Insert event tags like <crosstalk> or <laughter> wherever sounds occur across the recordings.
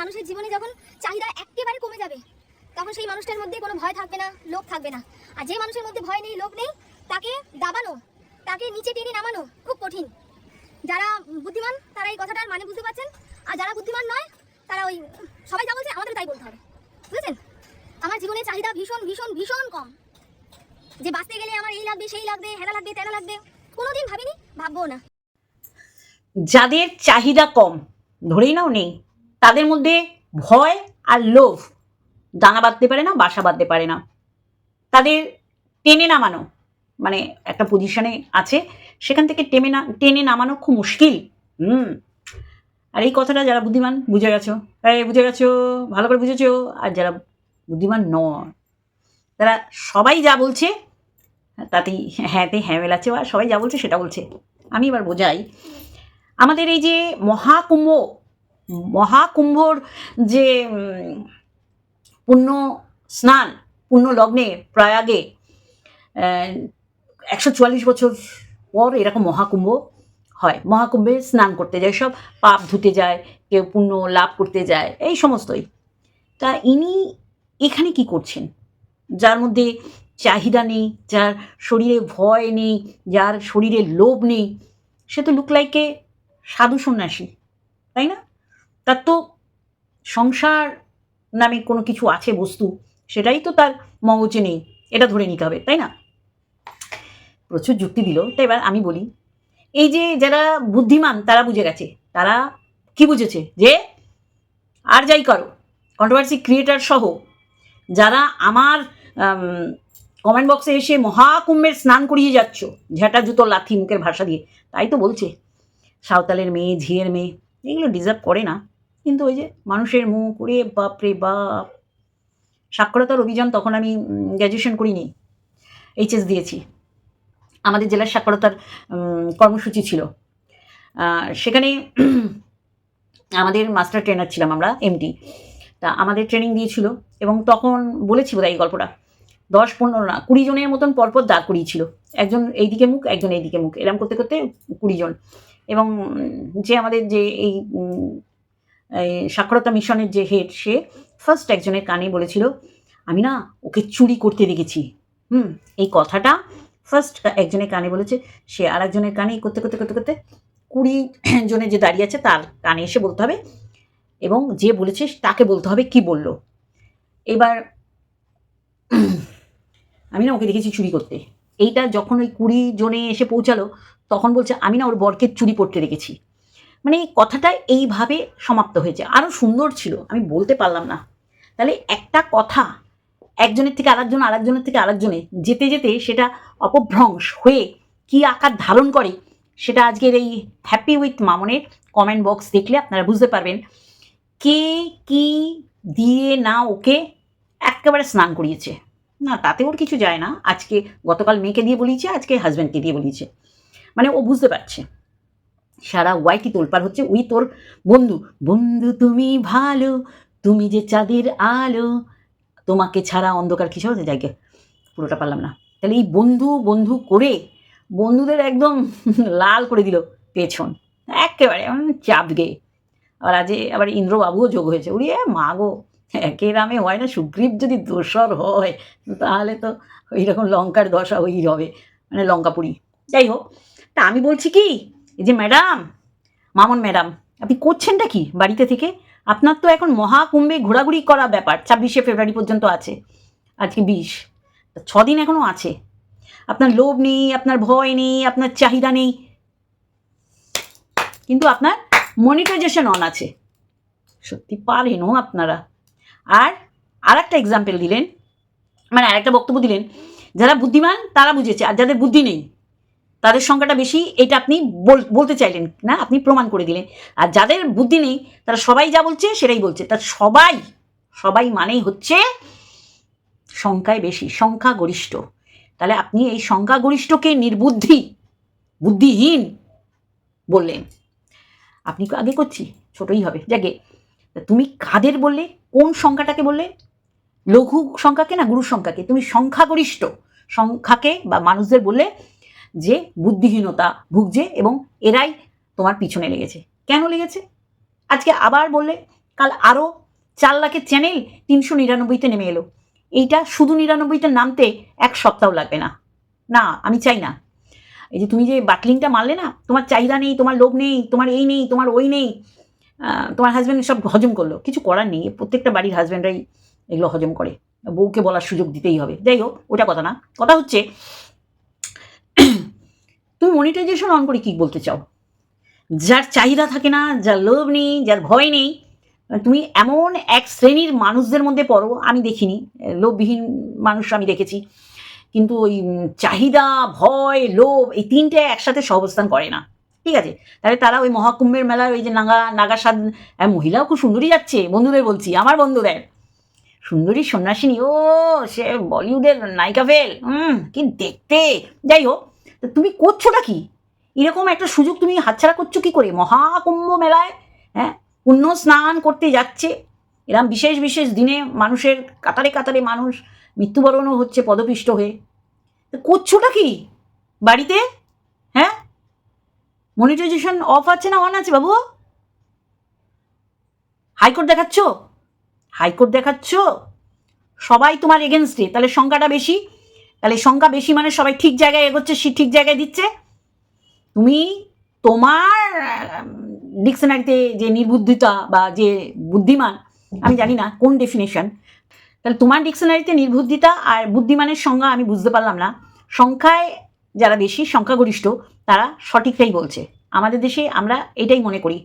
মানুষের জীবনে যখন চাহিদা একেবারে কমে যাবে, তখন সেই মানুষটার মধ্যে কোনো ভয় থাকবে না, লোভ থাকবে না। আর যে মানুষের মধ্যে ভয় নেই, লোভ নেই, তাকে দাবানো, তাকে নিচে টেনে নামানো খুব কঠিন। যারা বুদ্ধিমান, তারা এই কথাটার মানে বুঝতে পারছেন। আর যারা বুদ্ধিমান নয়, তারা ওই, সবাই যা বলছে আমাদের তাই বলতে হবে। বুঝেছেন? আমার জীবনে চাহিদা ভীষণ ভীষণ ভীষণ কম। যে বাঁচতে গেলে আমার এই লাগবে, সেই লাগবে হেনা লাগবে তেনা লাগবে, কোনোদিন ভাবিনি, ভাববো না। যাদের চাহিদা কম, ধরেই নাও নেই তাদের মধ্যে ভয় আর লোভ দানা বাঁধতে পারে না, বাসা বাঁধতে পারে না। তাদের টেনে নামানো মানে একটা পজিশনে আছে, সেখান থেকে টেনে না, টেনে নামানো খুব মুশকিল। হুম। আর এই কথাটা যারা বুদ্ধিমান, বুঝে গেছো? এই বুঝে গেছো? ভালো করে বুঝেছ? আর যারা বুদ্ধিমান নয়, তারা সবাই যা বলছে, তাতেই হ্যাঁতে হ্যাঁ মেলাচ্ছে আর সবাই যা বলছে সেটা বলছে। আমি এবার বোঝাই। আমাদের এই যে মহাকুম্ভ মহাকুম্ভর যে পুণ্য স্নান, পুণ্য লগ্নে প্রয়াগে একশো চুয়াল্লিশ বছর পর এরকম মহাকুম্ভ হয়। মহাকুম্ভে স্নান করতে যায়, সব পাপ ধুতে যায়, কেউ পুণ্য লাভ করতে যায়, এই সমস্তই। তা ইনি এখানে কি করছেন? যার মধ্যে চাহিদা নেই, যার শরীরে ভয় নেই, যার শরীরে লোভ নেই, সে তো লুক লাইকে সাধু সন্ন্যাসী, তাই না? তার তো সংসার নামে কোনো কিছু আছে বস্তু, সেটাই তো তার মগজে নেই, এটা ধরে নিতে হবে, তাই না? প্রচুর যুক্তি দিল তাই এবার আমি বলি, এই যে যারা বুদ্ধিমান, তারা বুঝে গেছে, তারা কি বুঝেছে? যে আর যাই করো কন্ট্রোভার্সি ক্রিয়েটার সহ, যারা আমার কমেন্ট বক্সে এসে মহাকুম্ভের স্নান করিয়ে যাচ্ছ ঝ্যাটা জুতো লাথি মুখের ভাষা দিয়ে, তাই তো বলছে, সাঁওতালের মেয়ে, ঝিয়ের মেয়ে, এগুলো ডিজার্ভ করে না। কিন্তু ওই যে মানুষের মুখ, ওরে বাপ রে বাপ। সাক্ষরতার অভিযান তখন আমি গ্র্যাজুয়েশন করিনি এইচএস দিয়েছি। আমাদের জেলার সাক্ষরতার কর্মসূচি ছিল। সেখানে আমাদের মাস্টার ট্রেনার ছিলাম আমরা এমটি তা আমাদের ট্রেনিং দিয়েছিল এবং তখন বলেছি বোধহয় এই গল্পটা। দশ, পনেরো না, কুড়ি জনের মতন পরপর দাঁড় করিয়েছিল। একজন এইদিকে মুখ, একজন এইদিকে মুখ, এরম করতে করতে কুড়ি জন। এবং যে আমাদের যে এই সাক্ষরতা মিশনের যে হেড সে ফার্স্ট একজনের কানে বলেছিল, আমি না ওকে চুরি করতে দেখেছি। হুম, এই কথাটা ফার্স্ট একজনের কানে বলেছে। সে আর একজনের কানে করতে করতে করতে করতে কুড়ি জনের যে দাঁড়িয়ে আছে, তার কানে এসে বলতে হবে এবং যে বলেছে তাকে বলতে হবে কি বলল। এবার <clears throat> আমি না ওকে দেখেছি চুরি করতে। এইটা যখন ওই কুড়ি জনে এসে পৌঁছালো, তখন বলছে, আমি না ওর বরকে চুরি করতে দেখেছি। মানে এই কথাটা এইভাবে সমাপ্ত হয়েছে। আরও সুন্দর ছিল, আমি বলতে পারলাম না। তাহলে একটা কথা, একজনের থেকে আরেকজন, আরেকজনের থেকে আরেকজনে যেতে যেতে সেটা অপভ্রংশ হয়ে কি আকার ধারণ করে, সেটা আজকের এই হ্যাপি উইথ মামনের কমেন্ট বক্স দেখলে আপনারা বুঝতে পারবেন। কে কি দিয়ে না ওকে একেবারে স্নান করিয়েছে। না, তাতে ওর কিছু যায় না। আজকে গতকাল মেয়েকে দিয়ে বলিয়েছে, আজকে হাজব্যান্ডকে দিয়ে বলিয়েছে। মানে ও বুঝতে পারছে। সারা ওয়াইটি তোলপার হচ্ছে উই তোর বন্ধু। বন্ধু, তুমি ভালো, তুমি যে চাঁদের আলো, তোমাকে ছাড়া অন্ধকার কিছু হচ্ছে যাইকে পুরোটা পারলাম না। তাহলে এই বন্ধু বন্ধু করে বন্ধুদের একদম লাল করে দিল পেছন। একেবারে চাপ গে। আর আজ আবার ইন্দ্রবাবুও যোগ হয়েছে। উড়িয়ে মা গো, একে রামে হয় না। সুগ্রীব যদি দোসর হয়, তাহলে তো এইরকম লঙ্কার দশা ওই হবে মানে লঙ্কাপুরি। যাই হোক, তা আমি বলছি কি এই যে ম্যাডাম, মামন ম্যাডাম, আপনি করছেনটা কি বাড়িতে থেকে? আপনার তো এখন মহাকুম্ভে ঘোরাঘুরি করা ব্যাপার, ছাব্বিশে ফেব্রুয়ারি পর্যন্ত আছে, আজকে বিশ ছদিন এখনও আছে। আপনার লোভ নেই, আপনার ভয় নেই, আপনার চাহিদা নেই। কিন্তু আপনার মনিটাইজেশন অন আছে। সত্যি পারেনও আপনারা। আর আর একটা এক্সাম্পল দিলেন মানে আরেকটা বক্তব্য দিলেন, যারা বুদ্ধিমান তারা বুঝেছে, আর যাদের বুদ্ধি নেই তাদের সংখ্যাটা বেশি, এটা আপনি বল- বলতে চাইলেন না, আপনি প্রমাণ করে দিলেন। আর যাদের বুদ্ধি নেই, তারা সবাই যা বলছে, সেটাই বলছে। তার সবাই সবাই মানেই হচ্ছে সংখ্যায় বেশি সংখ্যা গরিষ্ঠ তাহলে আপনি এই সংখ্যা গরিষ্ঠকে নির্বুদ্ধি, বুদ্ধিহীন বললেন। আপনি আগে করছি? ছোটই হবে। তা তুমি কাদের বললে? কোন সংখ্যাটাকে বললে? লঘু সংখ্যাকে না গুরু সংখ্যাকে? তুমি সংখ্যাগরিষ্ঠ, সংখ্যাকে বা মানুষদের বললে যে বুদ্ধিহীনতা ভুগছে এবং এরাই তোমার পিছনে লেগেছে। কেন লেগেছে? আজকে আবার বললে, কাল আরও চার লাখের চ্যানেল তিনশো নিরানব্বইতে নেমে এলো। এইটা শুধু নিরানব্বইতে নামতে এক সপ্তাহ লাগবে না। না, আমি চাই না। এই যে তুমি যে বাটলিংটা মারলে না, তোমার চাহিদা নেই, তোমার লোভ নেই, তোমার এই নেই, তোমার ওই নেই তোমার হাজব্যান্ড সব হজম করল। কিছু করার নেই, প্রত্যেকটা বাড়ির হাজব্যান্ডরাই এগুলো হজম করে। বউকে বলার সুযোগ দিতেই হবে। যাই হোক, ওটা কথা না। কথা হচ্ছে মনিটাইজেশন অন করে কি বলতে চাও? যার চাহিদা থাকে না, যার লোভ নেই, যার ভয় নেই, তুমি এমন এক শ্রেণির মানুষদের মধ্যে পড়ো, আমি দেখিনি, লোভবিহীন মানুষ আমি দেখেছি, কিন্তু ওই চাহিদা, ভয়, লোভ, এই তিনটে একসাথে সহবস্থান করে না। ঠিক আছে? তাহলে তারা ওই মহাকুম্ভের মেলায় ওই যে নাগা নাগা সাদ মহিলাও খুব সুন্দরী যাচ্ছে, বন্ধুদের বলছি, আমার বন্ধুদের। সুন্দরী সন্ন্যাসিনী, ও সে বলিউডের নায়িকা ফেল, হুম কি দেখতে, যাই হোক তা তুমি করছোটা কি? এরকম একটা সুযোগ তুমি হাতছাড়া করছ কি করে? মহাকুম্ভ মেলায় হ্যাঁ? পুণ্য স্নান করতে যাচ্ছে। এরম বিশেষ বিশেষ দিনে মানুষের কাতারে কাতারে মানুষ মৃত্যুবরণও হচ্ছে পদপিষ্ট হয়ে। করছোটা কি? বাড়িতে? হ্যাঁ? মনিটাইজেশন অফ আছে না অন আছে বাবু? হাইকোর্ট দেখাচ্ছ? হাইকোর্ট দেখাচ্ছ? সবাই তোমার এগেনস্টে। তাহলে সংখ্যাটা বেশি। তাহলে সংখ্যা বেশি মানে সবাই ঠিক জায়গায় এগোচ্ছে, সে ঠিক জায়গায় দিচ্ছে। তুমি তোমার ডিকশনারিতে যে নির্বুদ্ধিতা বা যে বুদ্ধিমান, আমি জানি না কোন ডেফিনেশন তাহলে তোমার ডিকশনারিতে নির্বুদ্ধিতা আর বুদ্ধিমানের সংজ্ঞা আমি বুঝতে পারলাম না। সংখ্যায় যারা বেশি, সংখ্যাগরিষ্ঠ, তারা সঠিকটাই বলছে। আমাদের দেশে আমরা এটাই মনে করি।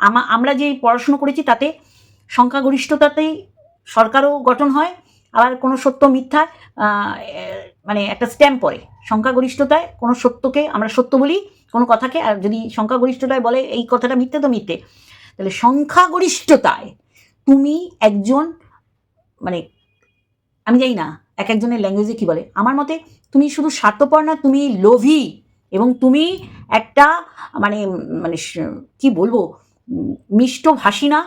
আমা, আমরা যে পড়াশুনো করেছি তাতে সংখ্যাগরিষ্ঠতাতেই সরকারও গঠন হয় আবার কোনো সত্য মিথ্যা মানে একটা স্ট্যাম্প পড়ে। সংখ্যাগরিষ্ঠতায় কোনো সত্যকে আমরা সত্য বলি, কোনো কথাকে, আর যদি সংখ্যাগরিষ্ঠতায় বলে এই কথাটা মিথ্যে, তো মিথ্যে। তাহলে সংখ্যাগরিষ্ঠতায় তুমি একজন মানে আমি জানি না, এক একজনের ল্যাঙ্গুয়েজে কী বলে। আমার মতে তুমি শুধু স্বার্থপর না, তুমি লোভী এবং তুমি একটা মানে মানে কি বলব মিষ্ট না,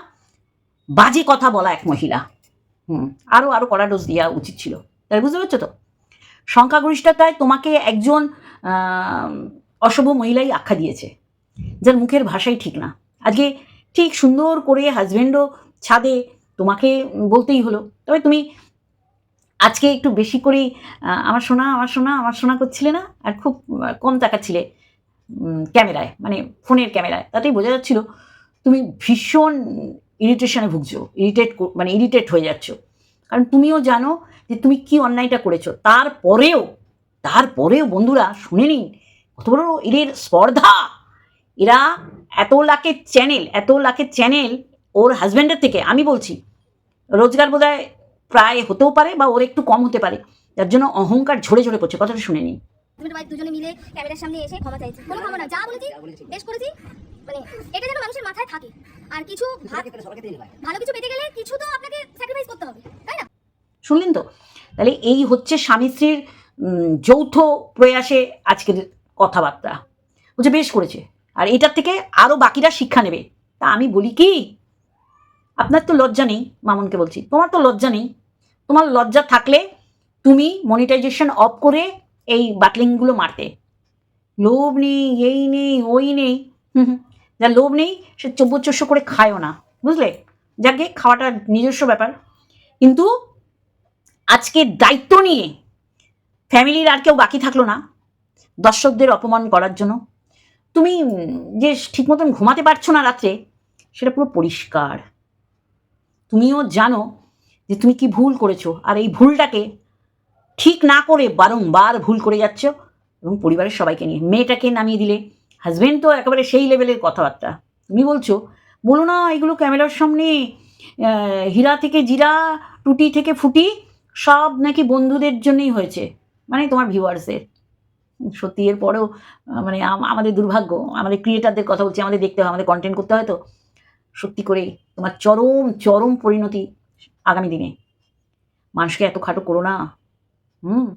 বাজে কথা বলা এক মহিলা। হুম আরও আরও কড়া ডোজ দেওয়া উচিত ছিল। তাই বুঝতে পারছ তো? সংখ্যাগরিষ্ঠতায় তোমাকে একজন অশুভ মহিলাই আখ্যা দিয়েছে, যার মুখের ভাষাই ঠিক না। আজকে ঠিক সুন্দর করে হাজব্যান্ডও ছাদে তোমাকে বলতেই হলো। তবে তুমি আজকে একটু বেশি করেই আমার সোনা আমার সোনা আমার সোনা করছিলে না? আর খুব কম তাকাচ্ছিলে ক্যামেরায় মানে ফোনের ক্যামেরায়। তাতেই বোঝা যাচ্ছিল, তুমি ভীষণ ইরিটেশনে ভুগছো, ইরিটেট মানে ইরিটেট হয়ে যাচ্ছ। কারণ তুমিও জানো যে তুমি কি অন্যায়টা করেছ। তারপরেও তারপরেও বন্ধুরা শুনে নিন কত বড় এদের স্পর্ধা। এরা এত লাখের চ্যানেল, এত লাখের চ্যানেল ওর হাজব্যান্ডের থেকে, আমি বলছি, রোজগার বোধহয় প্রায় হতেও পারে বা ওর একটু কম হতে পারে। যার জন্য অহংকার ঝরে ঝরে পড়ছে, কথাটা শুনে নিন দুজনে মিলে ক্যামেরার সামনে এসে ক্ষমা চাইছি। কোনো ক্ষমা না যা বলেছি, বেশ করেছি। মানে এটা যেন মানুষের মাথায় থাকে। আর কিছু ভালো কিছু পেতে গেলে কিছু তো আপনাকে স্যাক্রিফাইস করতে হবে তাই না? শুনলেন তো? তাহলে এই হচ্ছে স্বামী স্ত্রীর যৌথ প্রয়াসে আজকের কথাবার্তা। বলছে বেশ করেছে। আর এটার থেকে আরও বাকিরা শিক্ষা নেবে। তা আমি বলি কি আপনার তো লজ্জা নেই মামনকে বলছি। তোমার তো লজ্জা নেই। তোমার লজ্জা থাকলে তুমি মনিটাইজেশন অফ করে এই বাটলিংগুলো মারতে। লোভ নেই এই নেই ওই নেই। হুম হুম। যার লোভ নেই, সে চব্বর চস্য করে খায়ও না, বুঝলে? যাকে খাওয়াটা নিজস্ব ব্যাপার। কিন্তু আজকে দায়িত্ব নিয়ে ফ্যামিলির আর কেউ বাকি থাকল না, দর্শকদের অপমান করার জন্য। তুমি যে ঠিক মতন ঘুমাতে পারছ না রাত্রে, সেটা পুরো পরিষ্কার। তুমিও জানো যে তুমি কি ভুল করেছ, আর এই ভুলটাকে ঠিক না করে বারংবার ভুল করে যাচ্ছ এবং পরিবারের সবাইকে নিয়ে। মেয়েটাকে নামিয়ে দিলে হাজব্যান্ড তো একেবারে সেই লেভেলের কথাবার্তা। তুমি বলছো, বলো না, এগুলো ক্যামেরার সামনে হীরা থেকে জিরা, টুটি থেকে ফুটি, সব নাকি বন্ধুদের জন্যই হয়েছে। মানে তোমার ভিউয়ার্সের সত্যি এর পরেও মানে আমাদের দুর্ভাগ্য, আমাদের ক্রিয়েটারদের কথা বলছি, আমাদের দেখতে হয়, আমাদের কন্টেন্ট করতে হয় তো। সত্যি করে, তোমার চরম চরম পরিণতি আগামী দিনে। মানুষকে এত খাটো করো না। হুম?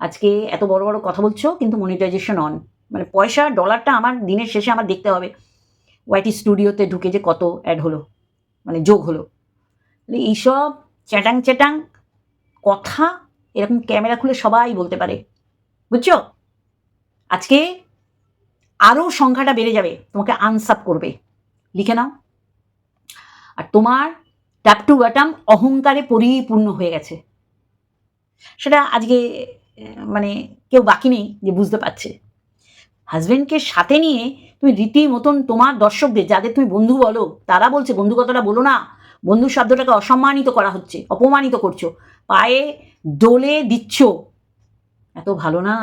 আজকে এত বড় বড় কথা বলছো, কিন্তু মনিটাইজেশন অন মানে পয়সা ডলারটা আমার দিনের শেষে আমার দেখতে হবে। ওয়াইটি স্টুডিওতে ঢুকে যে কত অ্যাড হলো মানে যোগ হলো। তাহলে এইসব চ্যাটাং চ্যাটাং কথা এরকম ক্যামেরা খুলে সবাই বলতে পারে। বুঝছ? আজকে আরও সংখ্যাটা বেড়ে যাবে, তোমাকে আনসাপ করবে। লিখে নাও। আর তোমার ট্যাপ টু বাটাম অহংকারে পরিপূর্ণ হয়ে গেছে। সেটা আজকে মানে কেউ বাকি নেই যে বুঝতে পারছে। হাজবেন্ডকে সাথে নিয়ে তুমি রীতি মতন তোমার দর্শকদের, যাদের তুমি বন্ধু বলো, তারা বলছে, বন্ধু কথাটা বলো না। বন্ধু শব্দটাকে অসম্মানিত করা হচ্ছে, অপমানিত করছ। পায়ে দোলে দিচ্ছ। এত ভালো না।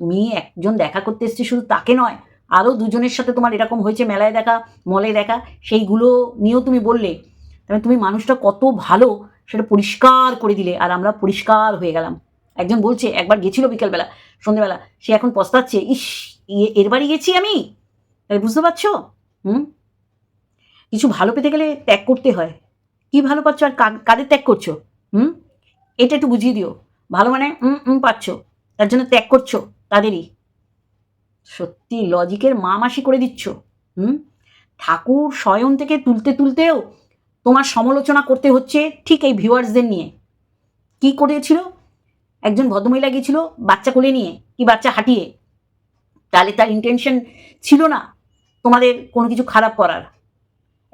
তুমি একজন দেখা করতে এসছি শুধু তাকে নয় আরও দুজনের সাথে তোমার এরকম হয়েছে, মেলায় দেখা, মলে দেখা, সেইগুলো নিয়েও তুমি বললে। তাহলে তুমি মানুষটা কত ভালো, সেটা পরিষ্কার করে দিলে, আর আমরা পরিষ্কার হয়ে গেলাম। একজন বলছে, একবার গেছিল বিকেলবেলা সন্ধেবেলা। সে এখন পস্তাচ্ছে, ইস এর বাড়ি গেছি আমি? বুঝতে পারছ? হুম? কিছু ভালো পেতে গেলে ত্যাগ করতে হয়। কি ভালো পাচ্ছ আর কাদের ত্যাগ করছ? হুম? এটা একটু বুঝিয়ে দিও। ভালো মানে উম পাচ্ছ, তার জন্য ত্যাগ করছ তাদেরই। সত্যি লজিকের মা মাসি করে দিচ্ছ, হুম? ঠাকুর স্বয়ং থেকে তুলতে তুলতেও তোমার সমালোচনা করতে হচ্ছে ঠিক এই ভিউয়ার্সদের নিয়ে। কি করেছিল? একজন ভদ্রমহিলা গিয়েছিল বাচ্চা কোলে নিয়ে, কি বাচ্চা হাঁটিয়ে। তাহলে তার ইন্টেনশন ছিল না তোমাদের কোনো কিছু খারাপ করার।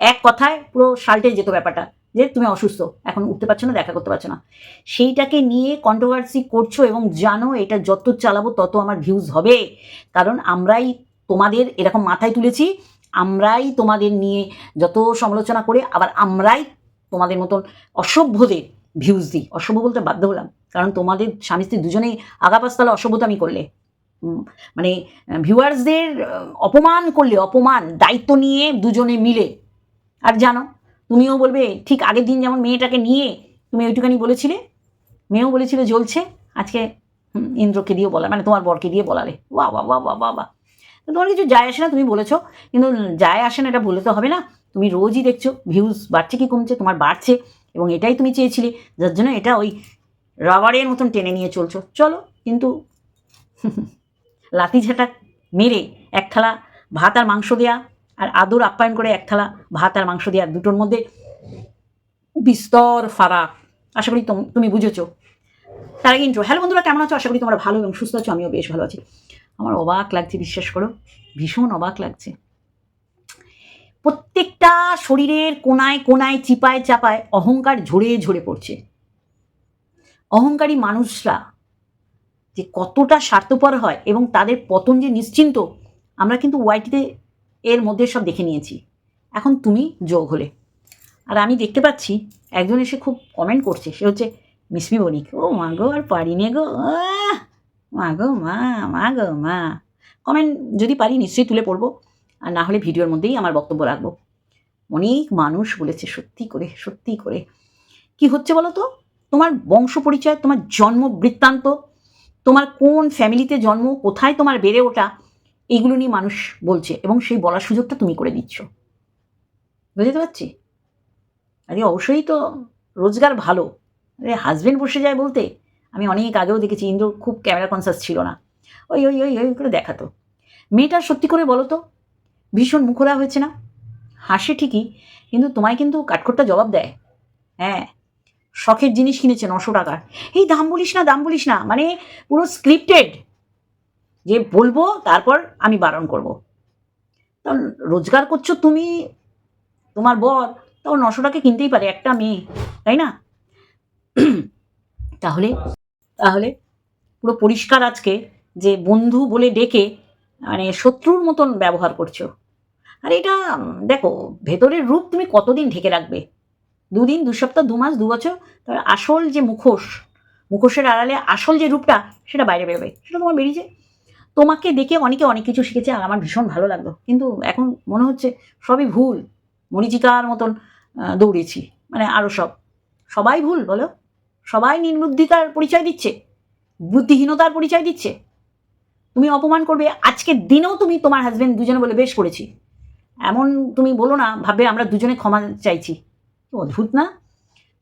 এক কথায় পুরো সাল্টে যেত ব্যাপারটা, যে তুমি অসুস্থ, এখন উঠতে পারছ না, দেখা করতে পারছ না। সেইটাকে নিয়ে কন্ট্রোভার্সি করছ এবং জানো এটা যত চালাবো তত আমার ভিউজ হবে। কারণ আমরাই তোমাদের এরকম মাথায় তুলেছি, আমরাই তোমাদের নিয়ে যত সমালোচনা করে, আবার আমরাই তোমাদের মতন অসভ্যদের ভিউজ দিই। অসভ্য বলতে বাধ্য হলাম। কারণ তোমাদের স্বামী স্ত্রী দুজনেই আগাপাশতলা অসভ্যতামি করলে। মানে ভিউয়ার্সদের অপমান করলে, অপমান, দায়িত্ব নিয়ে দুজনে মিলে। আর জানো, তুমিও বলবে, ঠিক আগের দিন যেমন মেয়েটাকে নিয়ে তুমি ওইটুখানি বলেছিলে, মেয়েও বলেছিল জ্বলছে, আজকে ইন্দ্রকে দিয়ে বলা মানে তোমার বরকে দিয়ে বলালে। বা বাহ বাহ বা বাহ তো তোমার কিছু যায় আসে না, তুমি বলেছ, কিন্তু যায় আসে না, এটা বলে তো হবে না। তুমি রোজই দেখছ ভিউজ বাড়ছে কি কমছে, তোমার বাড়ছে, এবং এটাই তুমি চেয়েছিলে, যার জন্য এটা ওই রাবারের মতন টেনে নিয়ে চলছো। চলো, কিন্তু <laughs> লাঠি ঝাঁটা মেরে এক থালা ভাত আর মাংস দেয়া আর আদর আপ্যায়ন করে এক থালা ভাত আর মাংস দেয়া দুটোর মধ্যে বিস্তর ফারাক। আশা করি তুমি বুঝেছ। তার আগে ইন্ট্রো হ্যালো বন্ধুরা, কেমন আছো? আশা করি তোমরা ভালো এবং সুস্থ আছো, আমিও বেশ ভালো আছি। আমার অবাক লাগছে, বিশ্বাস করো, ভীষণ অবাক লাগছে। প্রত্যেকটা শরীরের কোনায় কোনায় চিপায় চাপায় অহংকার ঝরে ঝরে পড়ছে। অহংকারী মানুষরা যে কতটা স্বার্থপর হয় এবং তাদের পতন যে নিশ্চিন্ত, আমরা কিন্তু ওয়াইটিতে এর মধ্যে সব দেখে নিয়েছি। এখন তুমি যোগ হলে। আর আমি দেখতে পাচ্ছি একজন এসে খুব কমেন্ট করছে, সে হচ্ছে মিসমি বণিক ও মা গো, আর পারি নে গো মা গো মা মা গো মা। কমেন্ট যদি পারি, নিশ্চয়ই তুলে পড়ব। আর না হলে ভিডিওর মধ্যেই আমার বক্তব্য রাখব। অনেক মানুষ বলেছে সত্যি করে সত্যি করে। কি হচ্ছে বলো তো তোমার বংশ পরিচয়, তোমার জন্ম বৃত্তান্ত, তোমার কোন ফ্যামিলিতে জন্ম, কোথায় তোমার বেড়ে ওঠা এইগুলো নিয়ে মানুষ বলছে এবং সেই বলার সুযোগটা তুমি করে দিচ্ছ। বুঝতে পারছি? আরে অবশ্যই তো রোজগার ভালো। আরে হাজবেন্ড বসে যায় বলতে, আমি অনেক আগেও দেখেছি, ইন্দ্র খুব ক্যামেরা কনসাস ছিল না। ওই ওই ওই ওই করে দেখাতো। মেয়েটার সত্যি করে বলো তো, ভীষণ মুখরা হয়েছে না? হাসে ঠিকই, কিন্তু তোমায় কিন্তু কাঠখোট্টা জবাব দেয়। হ্যাঁ শখের জিনিস কিনেছে নশো টাকার। এই দাম বলিস না, দাম বলিস না মানে পুরো স্ক্রিপ্টেড যে বলব, তারপর আমি বারণ করব। তখন রোজগার করছ তুমি, তোমার বর, তখন নশো টাকা কিনতেই পারে, একটা মেয়ে, তাই না? তাহলে তাহলে পুরো পরিষ্কার আজকে যে বন্ধু বলে ডেকে মানে শত্রুর মতন ব্যবহার করছ। আর এটা দেখো, ভেতরের রূপ তুমি কতদিন ঢেকে রাখবে? দুদিন, দু সপ্তাহ, দু মাস, দু বছর তার আসল যে মুখোশ, মুখোশের আড়ালে আসল যে রূপটা সেটা বাইরে বেরোবে, সেটা তোমার বেরিয়েছে। তোমাকে দেখে অনেকে অনেক কিছু শিখেছে আর আমার ভীষণ ভালো লাগল। কিন্তু এখন মনে হচ্ছে সবই ভুল। মরিচিকার মতন দৌড়েছি মানে আরও সব। সবাই ভুল, বলো? সবাই নির্বুদ্ধিতার পরিচয় দিচ্ছে, বুদ্ধিহীনতার পরিচয় দিচ্ছে। তুমি অপমান করবে আজকের দিনেও তুমি তোমার হাজব্যান্ড দুজনে বলে বেশ করেছি। এমন তুমি বলো না ভাবে আমরা দুজনে ক্ষমা চাইছি। তো অদ্ভুত না?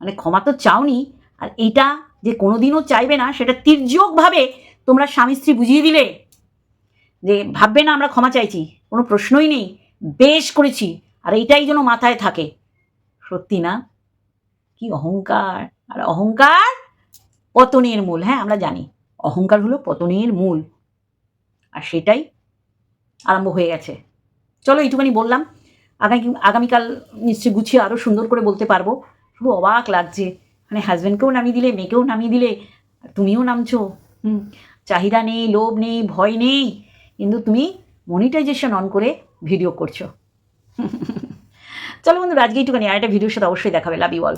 মানে ক্ষমা তো চাওনি। আর এইটা যে কোনোদিনও চাইবে না, সেটা তির্যকভাবে তোমরা স্বামী স্ত্রী বুঝিয়ে দিলে। যে ভাববে না আমরা ক্ষমা চাইছি, কোনো প্রশ্নই নেই। বেশ করেছি, আর এইটাই যেন মাথায় থাকে। সত্যি না? কি অহংকার। আর অহংকার পতনের মূল হ্যাঁ আমরা জানি। অহংকার হলো পতনের মূল। আর সেটাই আরম্ভ হয়ে গেছে। চলো এইটুখানি বললাম। আগামী, আগামীকাল নিশ্চয়ই গুছিয়ে আরও সুন্দর করে বলতে পারব। শুধু অবাক লাগছে। মানে হাজব্যান্ডকেও নামিয়ে দিলে, মেয়েকেও নামিয়ে দিলে তুমিও নামছো। হুম, চাহিদা নেই, লোভ নেই, ভয় নেই, কিন্তু তুমি মনিটাইজেশন অন করে ভিডিও করছ। <laughs> চলো বন্ধু আজকে একটুখানি আর একটা ভিডিওর সাথে অবশ্যই দেখাবে লাভ ইউ অল